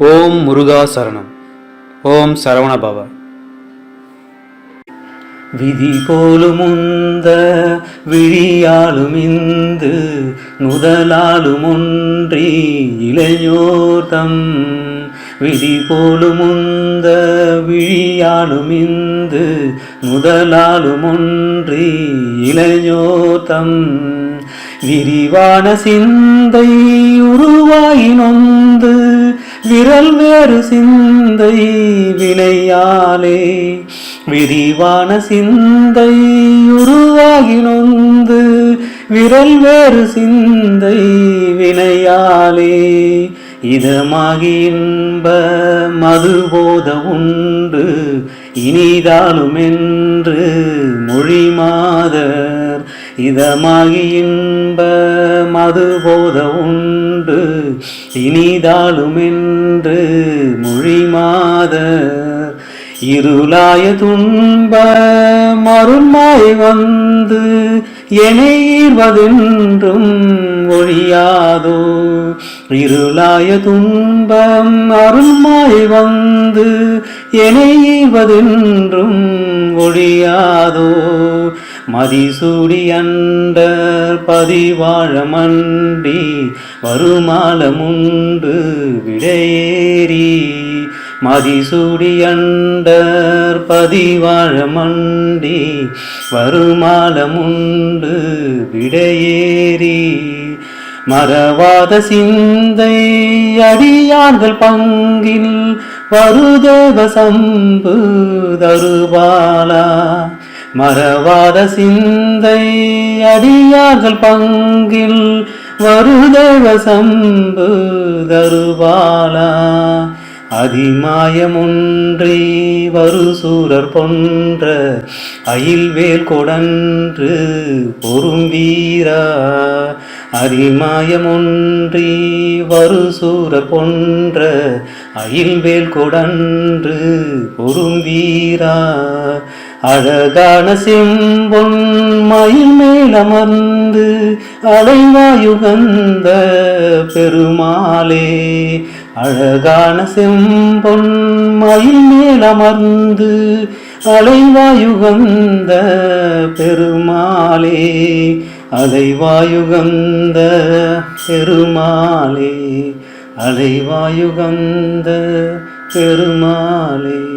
ஓம் முருகா சரணம். ஓம் சரவண பவ விதி போலும் உந்த விழியாலும் இந்து நுதலாலும் ஒன்றி இளையோர்தம் விதி போலும் உந்த விழியாலும் இந்து முதலாலும் ஒன்றி இளையோர்தம் விரிவான சிந்தை உருவாயினொன்று விரல் வேறு சிந்தை வினையாலே விரிவான சிந்தை உருவாகி நொந்து விரல் வேறு சிந்தை வினையாலே இதமாகி இன்ப மதுபோத உண்டு இனிதாலும் என்று மொழி மாதர். இதமாகி இன்ப மதுபோத உண்டு இனிதாலும் என்று மொழி மாத இருளாய துன்ப மருள்மாய் வந்து எனைவதென்றும் ஒழியாதோ. இருளாய துன்பம் அருள்மாய் வந்து எனைவதென்றும் ஒழியாதோ. மதிசூடி அண்டர் பதிவாழமண்டி வருமாலமுண்டு விடையேறி. மதிசூடி அண்டர் பதிவாழமண்டி வருமாலமுண்டு விடையேறி. மறவாத சிந்தை அடியார்கள் பங்கில் வருதேவ சம்பு தருபாலா மறவாத சிந்தை அடியார்கள் பங்கில் வருதேவ சம்பு தருபாலா அதிமாயமொன்றி வருசூரர் பொன்ற அயில்வேல் கொடன்று பொறும் வீரா அரிமாயமொன்றி வருசூரர் பொன்ற அயில்வேல் கொடன்று பொறும் வீரா அழகான செம்பொன் மயில் மேலமர்ந்து அலைவாயுகந்த பெருமாளே. அழகான செம்பொன் மயில் மேலமர்ந்து அலைவாயுகந்த பெருமாளே. அலைவாயுகந்த பெருமாளே. அலைவாயுகந்த பெருமாளே.